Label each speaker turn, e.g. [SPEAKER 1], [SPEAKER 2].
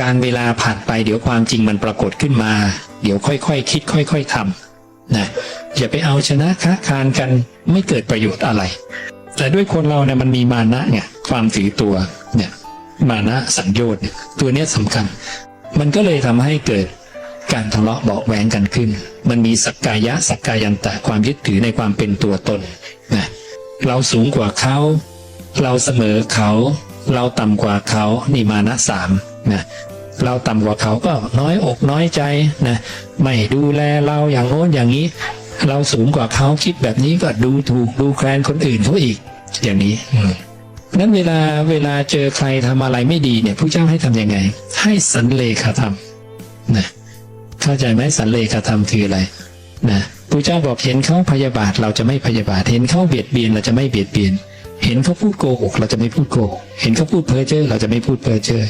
[SPEAKER 1] การเวลาผ่านไปเดี๋ยวความจริงมันปรากฏขึ้นมา เดี๋ยวค่อยๆคคิดค่อย ๆทำนะอย่าไปเอาชนะค้าคานกันไม่เกิดประโยชน์อะไร แต่ด้วยคนเราเนี่ยมันมีมานะเนี่ยความถือตัวเนี่ยมานะสัญโยชน์ตัวเนี้ยสำคัญ มันก็เลยทำให้เกิดการทะเลาะเบาแหวงกันขึ้น มันมีสักกายะสักกายันตะความยึดถือในความเป็นตัวตนนะเราสูงกว่าเขา เราเสมอเขา เราต่ำกว่าเขานี่มานะสาม นะเราต่ำกว่าเขาก็น้อยอกน้อยใจนะไม่ดูแลเราอย่างโน้นอย่างนี้ เราสูงกว่าเขาคิดแบบนี้ก็ดูถูกดูแคลนคนอื่นเขาอีก อย่างนี้นั้นเวลาเวลาเจอใครทำอะไรไม่ดีเนี่ยผู้เจ้าให้ทำยังไง ให้สันเลขาธรรมนะเข้าใจไหมสันเลขาธรรมคืออะไรนะผู้เจ้าบอกเห็นเขาพยาบาทเราจะไม่พยาบาทเห็นเขาเบียดเบียนเราจะไม่เบียดเบียน เห็นเขาพูดโกหกเราจะไม่พูดโกหกเห็นเขาพูดเพ้อเจ้อเราจะไม่พูดเพ้อเจ้อ